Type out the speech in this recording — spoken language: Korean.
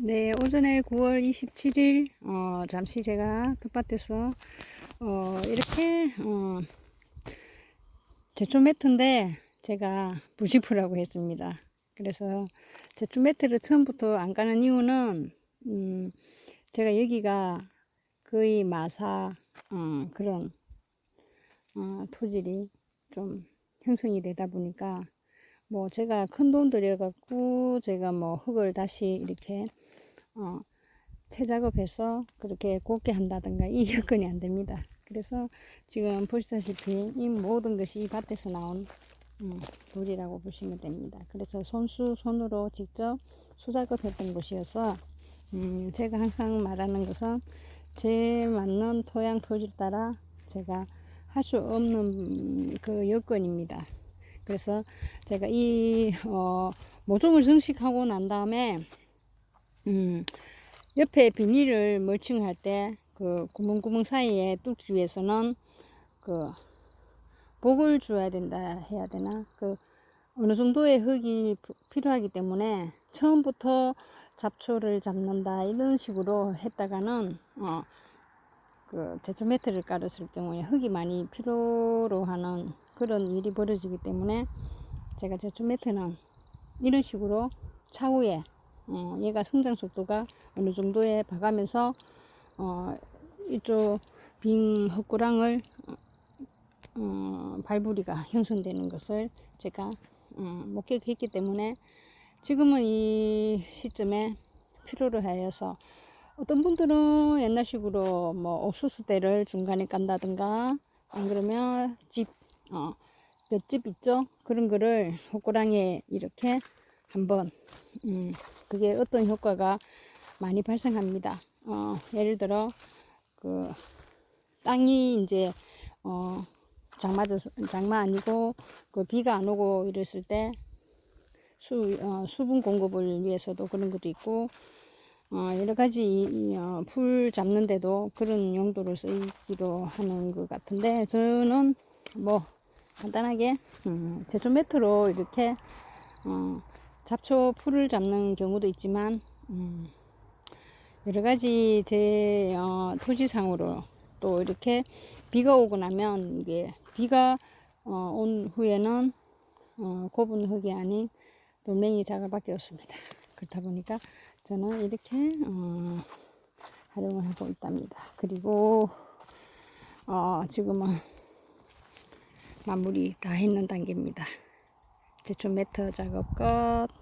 네, 오전에 9월 27일, 어, 잠시 제가 텃밭에서, 어, 이렇게, 어, 제초 매트인데, 제가 부지프라고 했습니다. 그래서, 제초 매트를 처음부터 안 까는 이유는, 음, 제가 여기가 거의 마사, 어, 그런, 어, 토질이 좀 형성이 되다 보니까, 뭐 제가 큰 돈 들여갖고 제가 뭐 흙을 다시 이렇게 어, 채작업해서 그렇게 곱게 한다든가 이 여건이 안 됩니다. 그래서 지금 보시다시피 이 모든 것이 이 밭에서 나온 음, 돌이라고 보시면 됩니다. 그래서 손수 손으로 직접 수작업했던 곳이어서 음, 제가 항상 말하는 것은 제 맞는 토양 토질 따라 제가 할 수 없는 그 여건입니다. 그래서 제가 이 어, 모종을 정식하고 난 다음에 음, 옆에 비닐을 멀칭할 때 그 구멍구멍 사이에 뚫기 위해서는 그 복을 줘야 된다 해야 되나? 그 어느 정도의 흙이 부- 필요하기 때문에 처음부터 잡초를 잡는다 이런 식으로 했다가는 어, 그 제초 매트를 깔았을 경우에 흙이 많이 필요로 하는 그런 일이 벌어지기 때문에 제가 제초 매트는 이런 식으로 차후에 어, 얘가 성장 속도가 어느 정도에 봐가면서 어, 이쪽 빈 헛구랑을 어, 발부리가 형성되는 것을 제가 어, 목격했기 때문에 지금은 이 시점에 필요로 하여서 어떤 분들은 옛날식으로 뭐 옥수수대를 중간에 깐다든가 안 그러면 집, 어, 옆집 있죠? 그런 거를 호꾸랑에 이렇게 한번, 음, 그게 어떤 효과가 많이 발생합니다. 어, 예를 들어, 그, 땅이 이제, 어, 장마, 장마 아니고, 그 비가 안 오고 이랬을 때, 수, 어, 수분 공급을 위해서도 그런 것도 있고, 어, 여러 가지 어, 풀 잡는데도 그런 용도로 쓰이기도 하는 것 같은데, 저는 뭐, 간단하게, 음, 제초 매트로 이렇게, 어, 잡초 풀을 잡는 경우도 있지만, 음, 여러 가지 제 어, 토지상으로 또 이렇게 비가 오고 나면 이게 비가 어, 온 후에는 어, 곱은 흙이 아닌 돌멩이 자가 밖에 없습니다. 그렇다 보니까 저는 이렇게 어, 활용을 하고 있답니다. 그리고 어, 지금은 마무리 다 했는 단계입니다. 제초 매트 작업 끝.